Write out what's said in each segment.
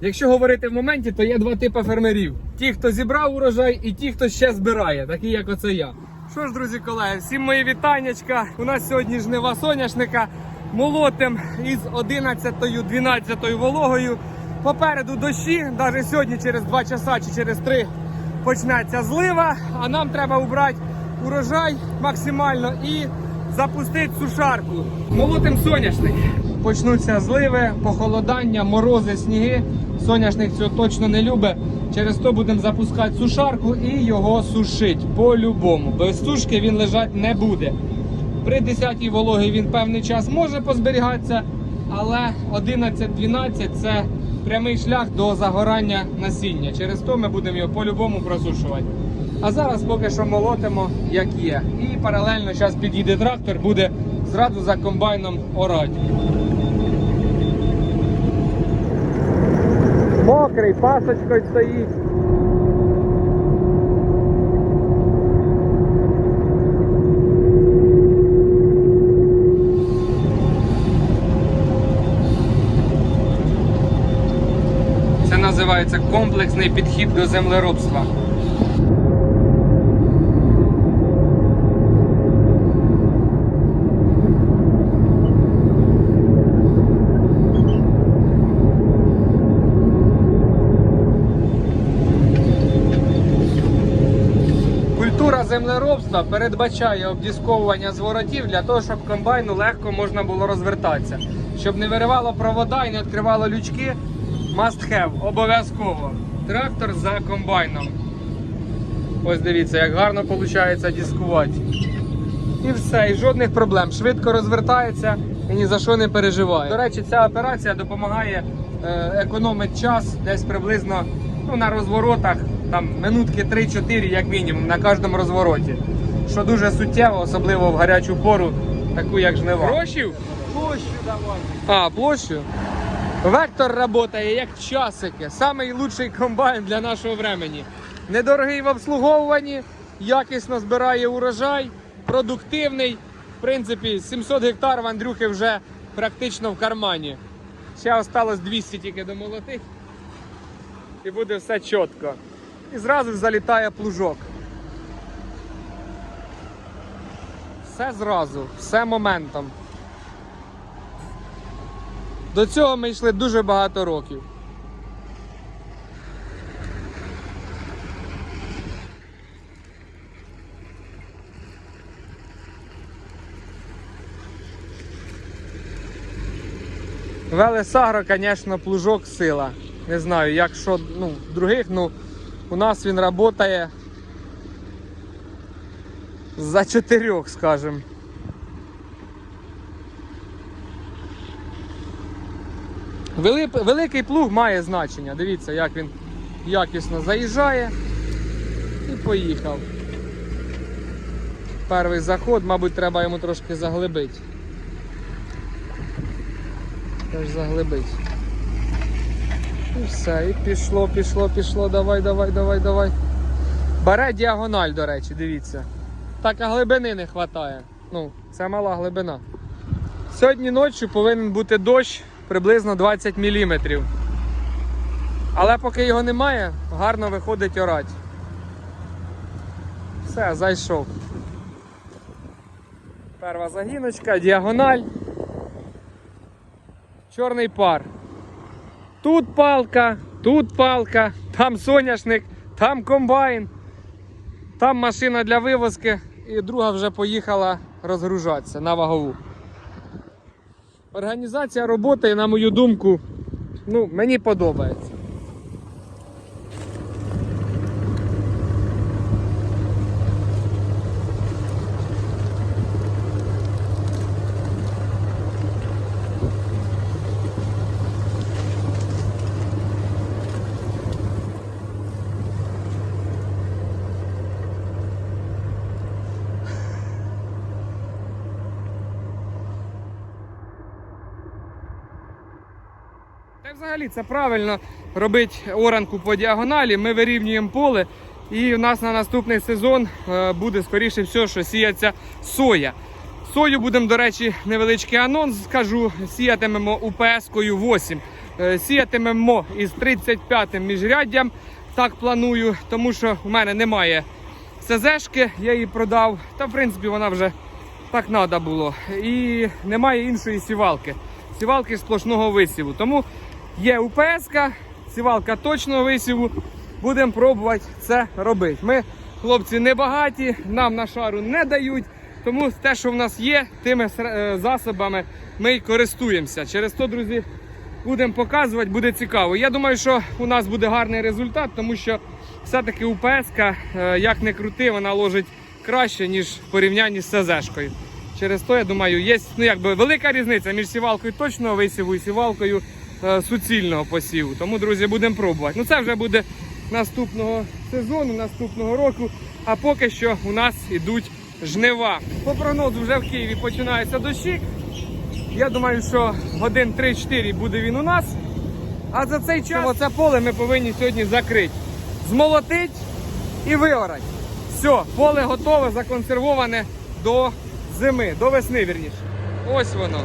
Якщо говорити в моменті, то є два типи фермерів: ті, хто зібрав урожай, і ті, хто ще збирає, такі як оце я. Що ж, друзі колеги, всім мої вітаннячка. У нас сьогодні жнива соняшника. Молотим із 11-12 вологою. Попереду дощі, навіть сьогодні через 2 часа чи через 3 почнеться злива, а нам треба убрати урожай максимально і запустити сушарку. Молотим соняшник. Почнуться зливи, похолодання, морози, сніги. Соняшник цього точно не любить. Через то будемо запускати сушарку і його сушити по-любому. Без сушки він лежати не буде. При 10-й вологі він певний час може позберігатися, але 11-12 це прямий шлях до загорання насіння. Через то ми будемо його по-любому просушувати. А зараз поки що молотимо, як є. І паралельно зараз під'їде трактор, буде зразу за комбайном орати. Мокрий, пасочкою стоїть. Це називається комплексний підхід до землеробства. Культура землеробства передбачає обдісковування зворотів для того, щоб комбайну легко можна було розвертатися. Щоб не виривало провода і не відкривало лючки, must have, обов'язково. Трактор за комбайном. Ось дивіться, як гарно виходить дискувати. І все, і жодних проблем. Швидко розвертається і ні за що не переживає. До речі, ця операція допомагає е, економити час десь приблизно ну, на розворотах там минутки 3-4, як мінімум, на кожному розвороті. Що дуже суттєво, особливо в гарячу пору, таку як жнива. Грошів? Площу давай. А, площу. Вектор працює як часики. Самий лучший комбайн для нашого времени. Недорогий в обслуговуванні, якісно збирає урожай, продуктивний. В принципі, 700 гектар в Андрюхи вже практично в кармані. Ще осталось 200 тільки до молотих. І буде все чітко. І зразу залітає плужок. Все зразу, все моментом. До цього ми йшли дуже багато років. Велесагро, звісно, плужок сила. Не знаю, як що ну, других, ну у нас він працює за чотирьох, скажімо. Великий плуг має значення. Дивіться, як він якісно заїжджає і поїхав. Перший заход, мабуть, треба йому трошки заглибити. Теж заглибить. І все, і пішло, пішло, пішло. Давай, давай, давай, давай. Бере діагональ, до речі, дивіться. Так а глибини не вистачає. Ну, це мала глибина. Сьогодні ночі повинен бути дощ приблизно 20 мм. Але поки його немає, гарно виходить орать. Все, зайшов. Перша загіночка, діагональ. Чорний пар. Тут палка, тут палка, там соняшник, там комбайн, там машина для вивозки і друга вже поїхала розгружатися на вагову. Організація роботи, на мою думку, ну, мені подобається. Взагалі це правильно робити оранку по діагоналі. Ми вирівнюємо поле, і в нас на наступний сезон е, буде скоріше все, що сіяться соя. Сою будемо, до речі, невеличкий анонс скажу. Сіятимемо УПС-кою 8. Е, Сіятимемо із 35-м міжряддям. Так планую, тому що в мене немає СЗшки, я її продав. Та в принципі вона вже так треба було. І немає іншої сівалки. Сівалки сплошного висіву. Тому є УПС, сівалка точного висіву. Будемо пробувати це робити. Ми, хлопці, не багаті, нам на шару не дають. Тому те, що в нас є, тими е, засобами ми й користуємося. Через то, друзі, будемо показувати, буде цікаво. Я думаю, що у нас буде гарний результат, тому що все-таки УПС, як не крути, вона ложить краще, ніж в порівнянні з СЗшкою. Через то, я думаю, є ну, якби, велика різниця між сівалкою точного висіву і сівалкою е, суцільного посіву. Тому, друзі, будемо пробувати. Ну це вже буде наступного сезону, наступного року. А поки що у нас ідуть жнива. По прогнозу вже в Києві починається дощик. Я думаю, що годин 3-4 буде він у нас. А за цей час оце поле ми повинні сьогодні закрити. Змолотить і виорати. Все, поле готове, законсервоване до зими, до весни, вірніше. Ось воно.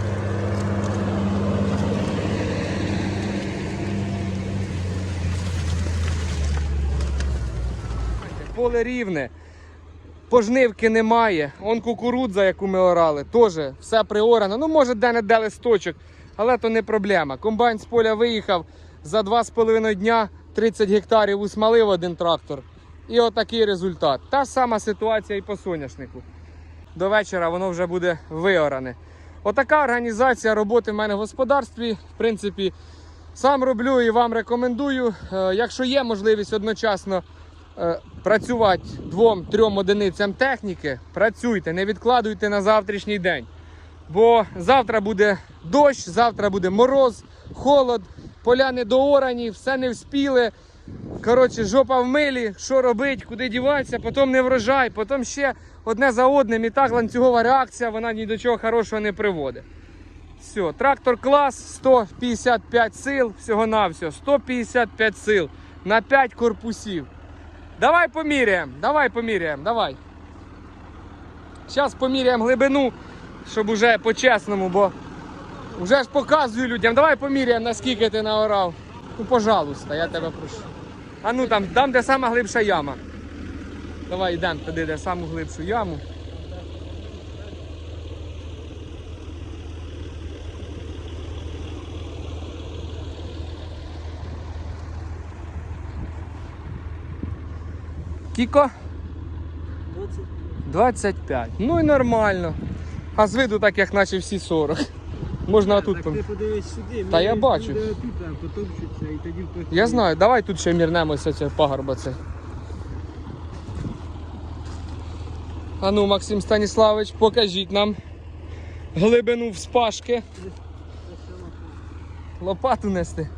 Поле рівне. Пожнивки немає. Он кукурудза, яку ми орали, теж все приорано. Ну, може, де-не-де листочок, але то не проблема. Комбайн з поля виїхав за 2,5 дня 30 гектарів усмалив один трактор. І отакий результат. Та сама ситуація і по соняшнику. До вечора воно вже буде виоране. Отака організація роботи в мене в господарстві. В принципі, сам роблю і вам рекомендую. Е, Якщо є можливість одночасно е, працювати двом-трьом одиницям техніки, працюйте, не відкладуйте на завтрашній день. Бо завтра буде дощ, завтра буде мороз, холод, поля недоорані, все не вспіли. Коротше, жопа в милі, що робити, куди діватися, потім не врожай, потім ще одне за одним. І так ланцюгова реакція, вона ні до чого хорошого не приводить. Все, трактор клас, 155 сил, всього-навсього, 155 сил на 5 корпусів. Давай поміряємо, давай поміряємо, давай. Зараз поміряємо глибину, щоб уже по-чесному, бо вже ж показую людям. Давай поміряємо, наскільки ти наорав. Ну, пожалуйста, я тебе прошу. А ну там, там, де сама глибша яма. Давай йдемо туди, де саму глибшу яму. Кіко? 25. Ну і нормально. А з виду так, як наче всі 40. Можна тут. Так ти подивись сюди. Та я бачу. люди Тут а, потопчуться і тоді Я знаю, давай тут ще мірнемося цього пагорба це. А ну, Максим Станіславович, покажіть нам глибину вспашки. Лопату нести.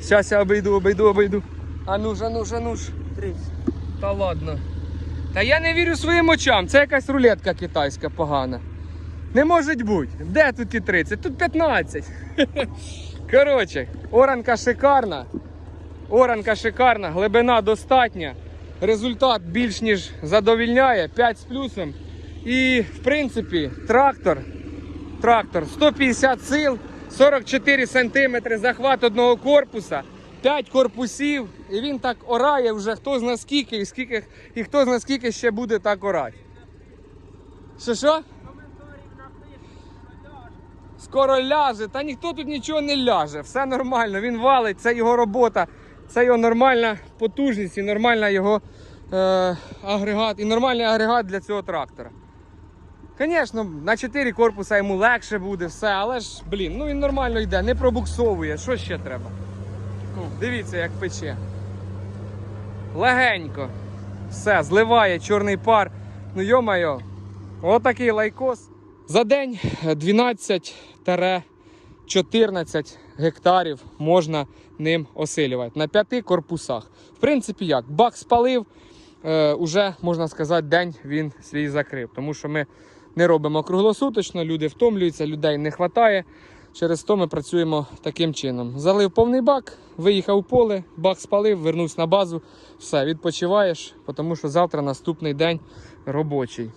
Зараз я обійду, обійду, обійду. А ну ж, а ну ж, а ну ж. 30. Та ладно. Та я не вірю своїм очам. Це якась рулетка китайська погана. Не може бути. Де тут і 30? Тут 15. Коротше, оранка шикарна. Оранка шикарна, глибина достатня. Результат більш ніж задовільняє, 5 з плюсом. І в принципі трактор, трактор 150 сил, 44 сантиметри захват одного корпуса, 5 корпусів. І він так орає вже хто зна скільки і скільки, і хто зна скільки ще буде так орати. Що що? Скоро ляже, та ніхто тут нічого не ляже, все нормально, він валить, це його робота, це його нормальна потужність і нормальна його е, агрегат, і нормальний агрегат для цього трактора. Звісно, на 4 корпуса йому легше буде все, але ж, блін, ну він нормально йде, не пробуксовує, що ще треба? Дивіться, як пече. Легенько. Все, зливає чорний пар. Ну йо-майо, отакий лайкос. За день 12-14 гектарів можна ним осилювати на п'яти корпусах. В принципі, як? Бак спалив, е, уже можна сказати, день він свій закрив. Тому що ми не робимо круглосуточно, люди втомлюються, людей не вистачає. Через то ми працюємо таким чином. Залив повний бак, виїхав у поле, бак спалив, вернувся на базу. Все, відпочиваєш, тому що завтра наступний день робочий.